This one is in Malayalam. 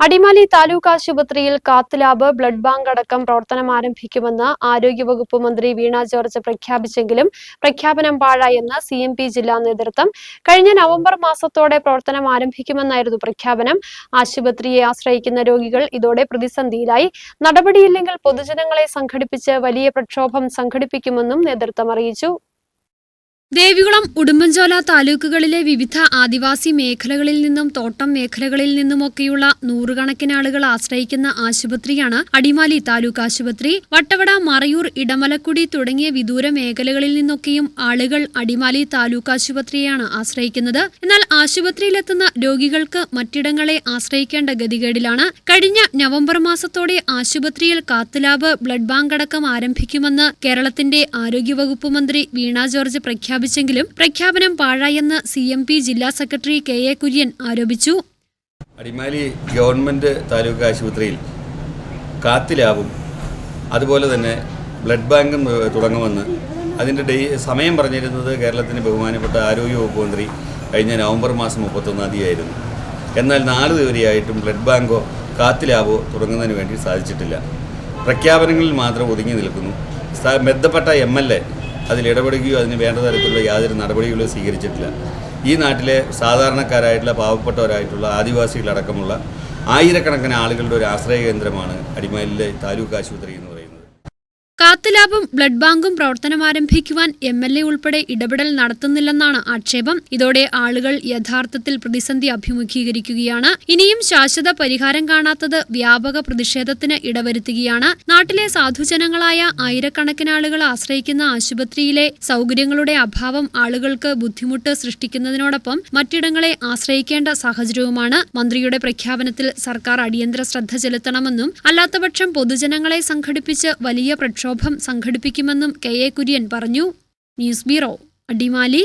അടിമാലി താലൂക്ക് ആശുപത്രിയിൽ കാത്ത് ലാബ് ബ്ലഡ് ബാങ്ക് അടക്കം പ്രവർത്തനം ആരംഭിക്കുമെന്ന് ആരോഗ്യവകുപ്പ് മന്ത്രി വീണ ജോർജ് പ്രഖ്യാപിച്ചെങ്കിലും പ്രഖ്യാപനം പാഴായെന്ന് സി എം പി ജില്ലാ നേതൃത്വം കഴിഞ്ഞ നവംബർ മാസത്തോടെ പ്രവർത്തനം ആരംഭിക്കുമെന്നായിരുന്നു പ്രഖ്യാപനം. ആശുപത്രിയെ ആശ്രയിക്കുന്ന രോഗികൾ ഇതോടെ പ്രതിസന്ധിയിലായി. നടപടിയില്ലെങ്കിൽ പൊതുജനങ്ങളെ സംഘടിപ്പിച്ച് വലിയ പ്രക്ഷോഭം സംഘടിപ്പിക്കുമെന്നും നേതൃത്വം അറിയിച്ചു. ദേവികുളം ഉടുമ്പൻചോല താലൂക്കുകളിലെ വിവിധ ആദിവാസി മേഖലകളിൽ നിന്നും തോട്ടം മേഖലകളിൽ നിന്നുമൊക്കെയുള്ള നൂറുകണക്കിന് ആളുകൾ ആശ്രയിക്കുന്ന ആശുപത്രിയാണ് അടിമാലി താലൂക്ക് ആശുപത്രി. വട്ടവട മറയൂർ ഇടമലക്കുടി തുടങ്ങിയ വിദൂര മേഖലകളിൽ നിന്നൊക്കെയും ആളുകൾ അടിമാലി താലൂക്ക് ആശുപത്രിയെയാണ് ആശ്രയിക്കുന്നത്. എന്നാൽ ആശുപത്രിയിലെത്തുന്ന രോഗികൾക്ക് മറ്റിടങ്ങളെ ആശ്രയിക്കേണ്ട ഗതികേടിലാണ്. കഴിഞ്ഞ നവംബർ മാസത്തോടെ ആശുപത്രിയിൽ കാത്തുലാബ് ബ്ലഡ് ബാങ്ക് അടക്കം ആരംഭിക്കുമെന്ന് കേരളത്തിന്റെ ആരോഗ്യവകുപ്പ് മന്ത്രി വീണ ജോർജ് പ്രഖ്യാപിച്ചെങ്കിലും പ്രഖ്യാപനം പാഴായെന്ന് സി എം പി ജില്ലാ സെക്രട്ടറി കെ എ കുര്യൻ ആരോപിച്ചു. അടിമാലി ഗവൺമെന്റ് താലൂക്ക് ആശുപത്രിയിൽ കാത്തിലാവും. അതുപോലെ തന്നെ ബ്ലഡ് ബാങ്കും തുടങ്ങുമെന്ന്. അതിന്റെ ഡേ സമയം പറഞ്ഞിരുന്നത് കേരളത്തിന് ബഹുമാനപ്പെട്ട ആരോഗ്യവകുപ്പ് മന്ത്രി കഴിഞ്ഞ നവംബർ മാസം മുപ്പത്തൊന്നാം തീയതി ആയിരുന്നു എന്നാൽ നാല് ദിവരിയായിട്ടും ബ്ലഡ് ബാങ്കോ കാത്തിലാവോ തുടങ്ങുന്നതിന് വേണ്ടി സാധിച്ചിട്ടില്ല. പ്രഖ്യാപനങ്ങളിൽ മാത്രം ഒതുങ്ങി നിൽക്കുന്നു. ബന്ധപ്പെട്ട എം എൽ എ അതിൽ ഇടപെടുകയോ അതിന് വേണ്ട തരത്തിലുള്ള യാതൊരു നടപടികളോ സ്വീകരിച്ചിട്ടില്ല. ഈ നാട്ടിലെ സാധാരണക്കാരായിട്ടുള്ള പാവപ്പെട്ടവരായിട്ടുള്ള ആദിവാസികളടക്കമുള്ള ആയിരക്കണക്കിന് ആളുകളുടെ ഒരു ആശ്രയ കേന്ദ്രമാണ് അടിമാലിലെ താലൂക്ക് ആശുപത്രി എന്ന് പറയുന്നത്. കാത്ത് ലാബും ബ്ലഡ് ബാങ്കും പ്രവർത്തനം ആരംഭിക്കുവാൻ എം എൽ എ ഉൾപ്പെടെ ഇടപെടൽ നടത്തുന്നില്ലെന്നാണ് ആക്ഷേപം. ഇതോടെ ആളുകൾ യഥാർത്ഥത്തിൽ പ്രതിസന്ധി അഭിമുഖീകരിക്കുകയാണ്. ഇനിയും ശാശ്വത പരിഹാരം കാണാത്തത് വ്യാപക പ്രതിഷേധത്തിന് ഇടവരുത്തുകയാണ്. നാട്ടിലെ സാധുജനങ്ങളായ ആയിരക്കണക്കിന് ആളുകൾ ആശ്രയിക്കുന്ന ആശുപത്രിയിലെ സൗകര്യങ്ങളുടെ അഭാവം ആളുകൾക്ക് ബുദ്ധിമുട്ട് സൃഷ്ടിക്കുന്നതിനോടൊപ്പം മറ്റിടങ്ങളെ ആശ്രയിക്കേണ്ട സാഹചര്യവുമാണ്. മന്ത്രിയുടെ പ്രഖ്യാപനത്തിൽ സർക്കാർ അടിയന്തര ശ്രദ്ധ ചെലുത്തണമെന്നും അല്ലാത്തപക്ഷം പൊതുജനങ്ങളെ സംഘടിപ്പിച്ച് വലിയ പ്രക്ഷോഭം സംഘടിപ്പിക്കുമെന്നും കെ എ കുര്യൻ പറഞ്ഞു. News bureau Adimali.